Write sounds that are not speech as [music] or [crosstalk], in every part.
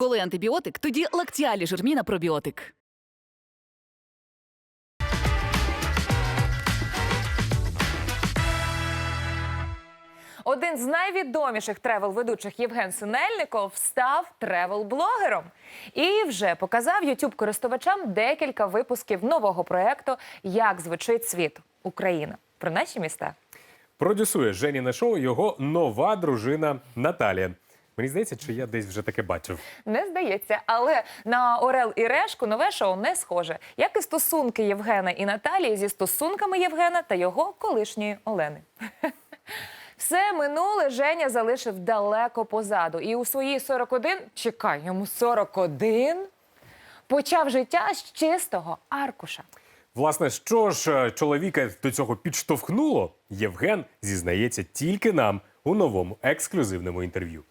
Коли антибіотик, тоді лактіалі жирміна пробіотик. Один з найвідоміших тревел-ведучих Євген Синельников став тревел-блогером і вже показав youtube користувачам декілька випусків нового проекту Як звучить світ Україна про наші міста. Продюсує Женіне шоу його нова дружина Наталія. Мені здається, чи я десь вже таке бачив. Не здається, але на Орел і Решку нове шоу не схоже, як і стосунки Євгена і Наталії зі стосунками Євгена та його колишньої Олени. [laughs] Все минуле Женя залишив далеко позаду. І у свої 41, чекай, йому 41, почав життя з чистого аркуша. Власне, що ж е, чоловіка до цього підштовхнуло, Євген зізнається тільки нам у новому ексклюзивному інтерв'ю.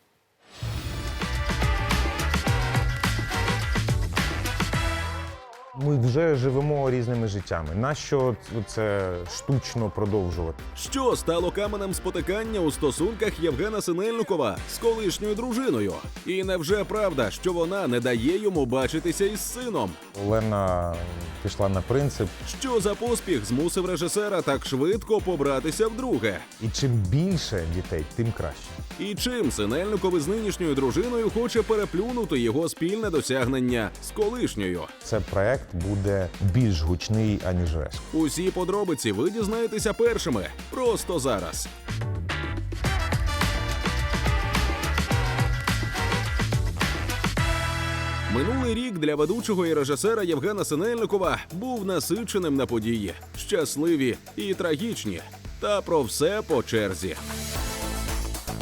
Ми вже живемо різними життями. Нащо це штучно продовжувати? Що стало каменем спотикання у стосунках Євгена Синельникова з колишньою дружиною? І невже правда, що вона не дає йому бачитися із сином? Олена пішла на принцип, Що за поспіх змусив режисера так швидко побратися вдруге? і чим більше дітей, тим краще. І чим Синельников із нинішньою дружиною хоче переплюнути його спільне досягнення з колишньою? Це проект буде більш гучний аніж решта. Усі подробиці ви дізнаєтеся першими просто зараз. Минулий рік для ведучого і режисера Євгена Синельникова був насиченим на події, щасливі і трагічні. Та про все по черзі.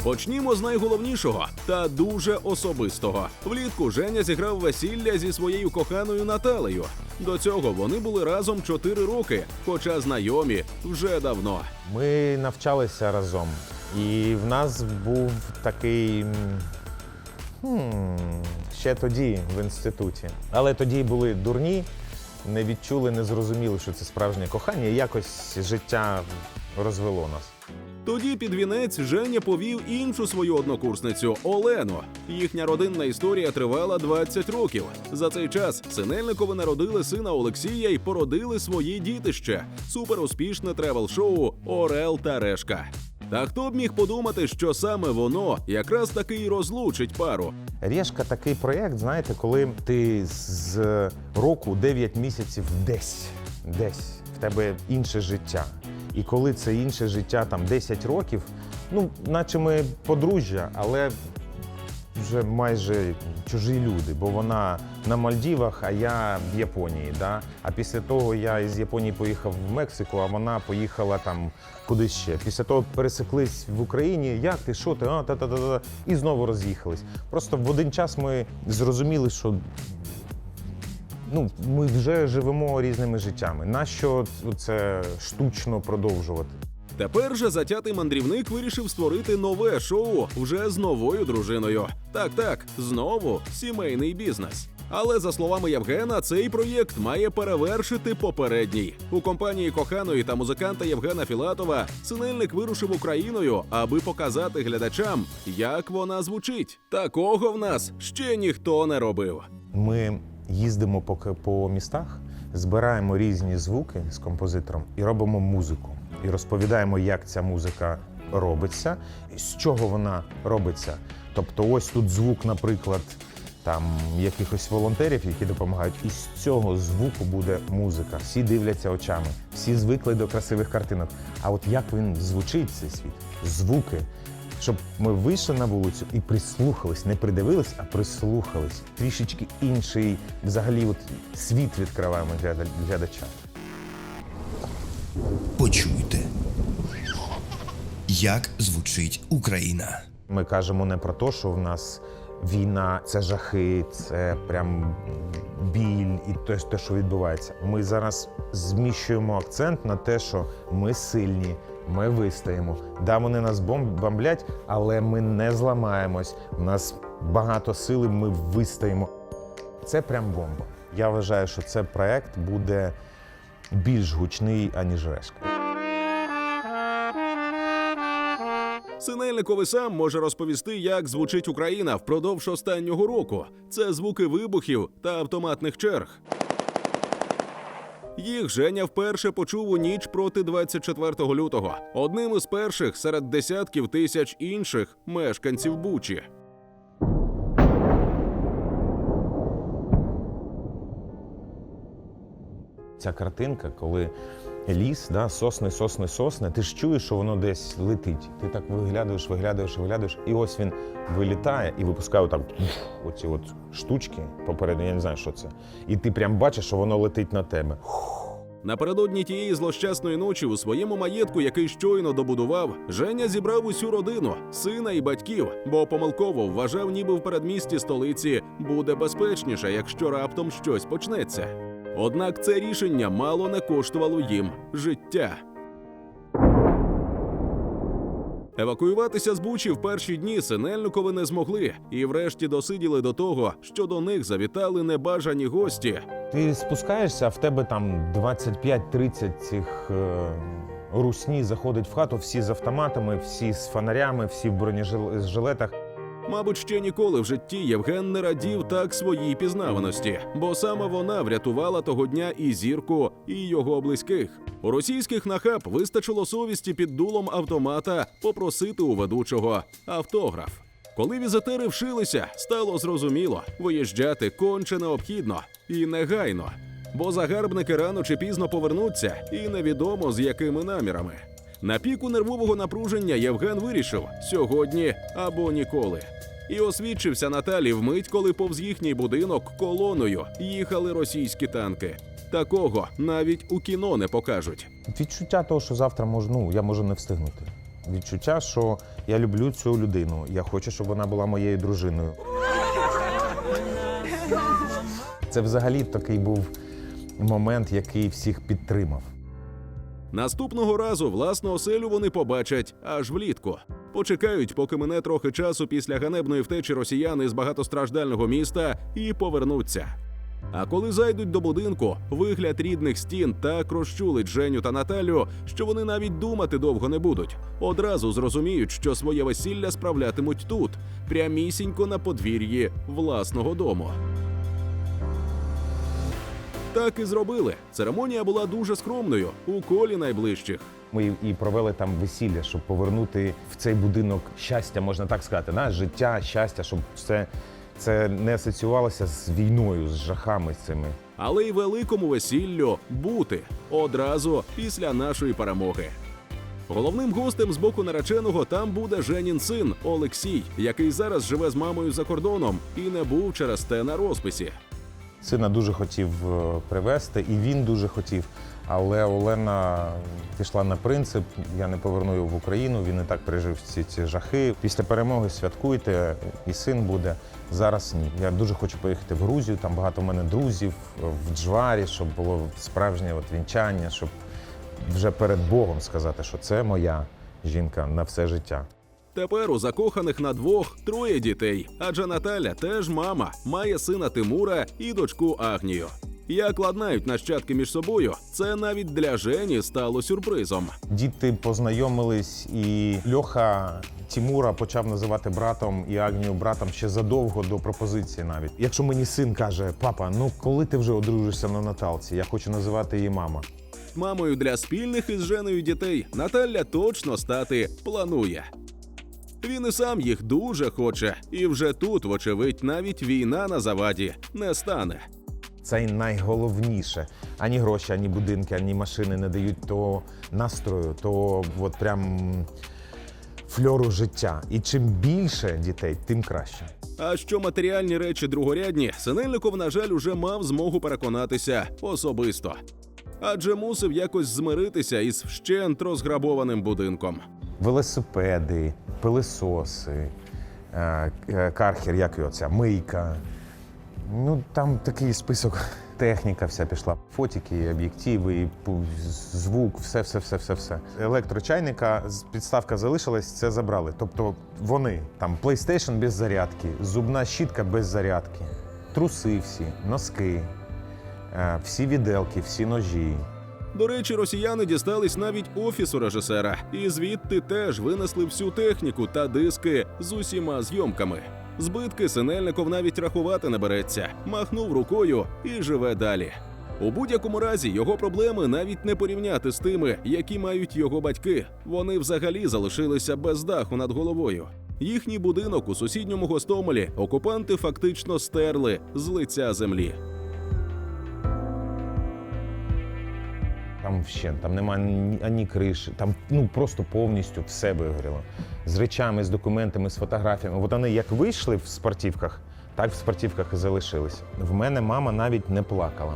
Почнімо з найголовнішого та дуже особистого. Влітку Женя зіграв весілля зі своєю коханою Наталею. До цього вони були разом 4 роки, хоча знайомі вже давно. Ми навчалися разом, і в нас був такий. хм, ще тоді в інституті. Але тоді були дурні, не відчули, не зрозуміли, що це справжнє кохання, і якось життя розвело нас. Тоді під вінець Женя повів іншу свою однокурсницю Олену. Їхня родинна історія тривала 20 років. За цей час Синельникови народили сина Олексія і породили свої дітище суперуспішне тревел-шоу Орел та Решка. Та хто б міг подумати, що саме воно якраз таки й розлучить пару. Решка такий проєкт, знаєте, коли ти з року 9 місяців десь, десь в тебе інше життя. І коли це інше життя там 10 років, ну, наче ми подружжя, але вже майже чужі люди, бо вона на Мальдівах, а я в Японії. Да? А після того я із Японії поїхав в Мексику, а вона поїхала там куди ще. Після того пересеклись в Україні. Як ти, що ти? А, та-та-та-та. І знову роз'їхались. Просто в один час ми зрозуміли, що ну, ми вже живемо різними життями. Нащо це штучно продовжувати? Тепер же затятий мандрівник вирішив створити нове шоу вже з новою дружиною. Так, так, знову сімейний бізнес. Але за словами Євгена, цей проєкт має перевершити попередній. У компанії коханої та музиканта Євгена Філатова синельник вирушив Україною, аби показати глядачам, як вона звучить. Такого в нас ще ніхто не робив. Ми їздимо по, по містах, збираємо різні звуки з композитором і робимо музику. І розповідаємо, як ця музика робиться, з чого вона робиться. Тобто, ось тут звук, наприклад, там якихось волонтерів, які допомагають, і з цього звуку буде музика. Всі дивляться очами, всі звикли до красивих картинок. А от як він звучить, цей світ, звуки, щоб ми вийшли на вулицю і прислухались, не придивились, а прислухались. Трішечки інший, взагалі, от світ відкриваємо для глядача. Почуйте, як звучить Україна. Ми кажемо не про те, що в нас війна, це жахи, це прям біль і те, те, що відбувається. Ми зараз зміщуємо акцент на те, що ми сильні, ми вистоїмо. Да, вони нас бом- бомблять, але ми не зламаємось. У нас багато сили, ми вистоїмо. Це прям бомба. Я вважаю, що цей проект буде більш гучний, аніж решка. Синельниковий сам може розповісти, як звучить Україна впродовж останнього року. Це звуки вибухів та автоматних черг. Їх Женя вперше почув у ніч проти 24 лютого. Одним із перших серед десятків тисяч інших мешканців Бучі. Ця картинка, коли ліс, да, сосни, сосни, сосни, ти ж чуєш, що воно десь летить. Ти так виглядаєш, виглядаєш, виглядаєш, і ось він вилітає і випускає отак оці от штучки попередньо, я не знаю, що це. І ти прям бачиш, що воно летить на тебе. Напередодні тієї злощасної ночі у своєму маєтку, який щойно добудував, Женя зібрав усю родину, сина і батьків, бо помилково вважав, ніби в передмісті столиці буде безпечніше, якщо раптом щось почнеться. Однак це рішення мало не коштувало їм життя. Евакуюватися з Бучі в перші дні Синельникови не змогли, і врешті досиділи до того, що до них завітали небажані гості, Ти спускаєшся, а в тебе там 25-30 цих е, русні заходить в хату, всі з автоматами, всі з фонарями, всі в бронежилетах. Мабуть, ще ніколи в житті Євген не радів так своїй пізнаваності, бо саме вона врятувала того дня і зірку, і його близьких. У російських нахаб вистачило совісті під дулом автомата попросити у ведучого автограф. Коли візитери вшилися, стало зрозуміло, виїжджати конче необхідно і негайно, бо загарбники рано чи пізно повернуться, і невідомо з якими намірами. На піку нервового напруження Євген вирішив сьогодні або ніколи. І освідчився Наталі вмить, коли повз їхній будинок колоною їхали російські танки. Такого навіть у кіно не покажуть. Відчуття того, що завтра можу, ну, я можу не встигнути. Відчуття, що я люблю цю людину. Я хочу, щоб вона була моєю дружиною. Це взагалі такий був момент, який всіх підтримав. Наступного разу власну оселю вони побачать аж влітку. Почекають, поки мине трохи часу після ганебної втечі росіяни з багатостраждального міста і повернуться. А коли зайдуть до будинку, вигляд рідних стін так розчулить Женю та Наталю, що вони навіть думати довго не будуть. Одразу зрозуміють, що своє весілля справлятимуть тут, прямісінько на подвір'ї власного дому. Так і зробили. Церемонія була дуже скромною у колі найближчих. Ми і провели там весілля, щоб повернути в цей будинок щастя, можна так сказати, на життя, щастя, щоб це, це не асоціювалося з війною, з жахами цими. але й великому весіллю бути одразу після нашої перемоги. Головним гостем з боку нареченого там буде Женін син Олексій, який зараз живе з мамою за кордоном і не був через те на розписі. Сина дуже хотів е, привезти, і він дуже хотів. Але Олена пішла на принцип: я не поверну його в Україну. Він і так пережив ці, ці жахи. Після перемоги святкуйте, і син буде. Зараз ні. Я дуже хочу поїхати в Грузію. Там багато в мене друзів в Джварі, щоб було справжнє от вінчання, щоб вже перед Богом сказати, що це моя жінка на все життя. Тепер у закоханих на двох троє дітей, адже Наталя теж мама, має сина Тимура і дочку Агнію. Як ладнають нащадки між собою, це навіть для Жені стало сюрпризом. Діти познайомились, і Льоха Тімура почав називати братом і Агнію братом ще задовго до пропозиції. Навіть якщо мені син каже, папа, ну коли ти вже одружишся на Наталці, я хочу називати її мама. Мамою для спільних із Женою дітей Наталя точно стати планує. Він і сам їх дуже хоче, і вже тут, вочевидь, навіть війна на заваді не стане. Це й найголовніше. Ані гроші, ані будинки, ані машини не дають того настрою, того от прям фльору життя. І чим більше дітей, тим краще. А що матеріальні речі другорядні, Синельников, на жаль, уже мав змогу переконатися особисто. Адже мусив якось змиритися із вщент розграбованим будинком. Велосипеди, пилисоси, е, е, кархер, як його ця, мийка. Ну, там такий список. [laughs] Техніка вся пішла. Фотики, об'єктиви, звук, все, все, все, все, все. Електрочайника, підставка залишилась, це забрали. Тобто вони там PlayStation без зарядки, зубна щітка без зарядки, труси всі, носки, е, всі віделки, всі ножі. До речі, росіяни дістались навіть офісу режисера, і звідти теж винесли всю техніку та диски з усіма зйомками. Збитки Синельников навіть рахувати не береться, махнув рукою і живе далі. У будь-якому разі його проблеми навіть не порівняти з тими, які мають його батьки. Вони взагалі залишилися без даху над головою. Їхній будинок у сусідньому Гостомелі окупанти фактично стерли з лиця землі. Там ще там немає ні, ані криші, там ну просто повністю все вигоріло. З речами, з документами, з фотографіями. От вони як вийшли в спортівках, так в спортівках і залишились. В мене мама навіть не плакала.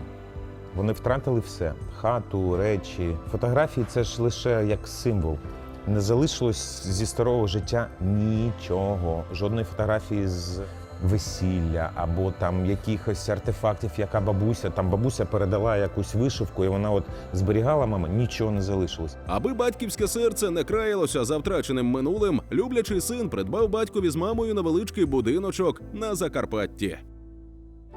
Вони втратили все: хату, речі. Фотографії це ж лише як символ. Не залишилось зі старого життя нічого, жодної фотографії з весілля або там якихось артефактів, яка бабуся. Там бабуся передала якусь вишивку, і вона от зберігала мама, нічого не залишилось. Аби батьківське серце не краялося за втраченим минулим, люблячий син придбав батькові з мамою невеличкий будиночок на Закарпатті.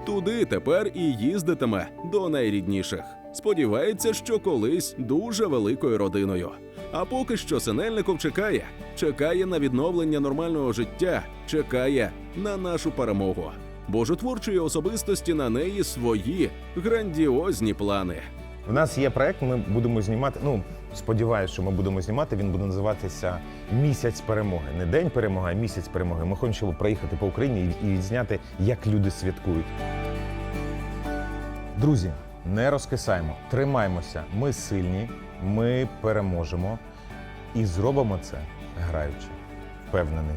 Туди тепер і їздитиме до найрідніших. Сподівається, що колись дуже великою родиною. А поки що Синельников чекає, чекає на відновлення нормального життя, чекає на нашу перемогу. Божотворчої особистості на неї свої грандіозні плани. У нас є проект, ми будемо знімати. Ну, сподіваюся, що ми будемо знімати. Він буде називатися Місяць перемоги. Не день перемоги, а місяць перемоги. Ми хочемо проїхати по Україні і, і зняти, як люди святкують. Друзі, не розкисаємо, тримаймося. Ми сильні, ми переможемо і зробимо це граючи. Впевнений.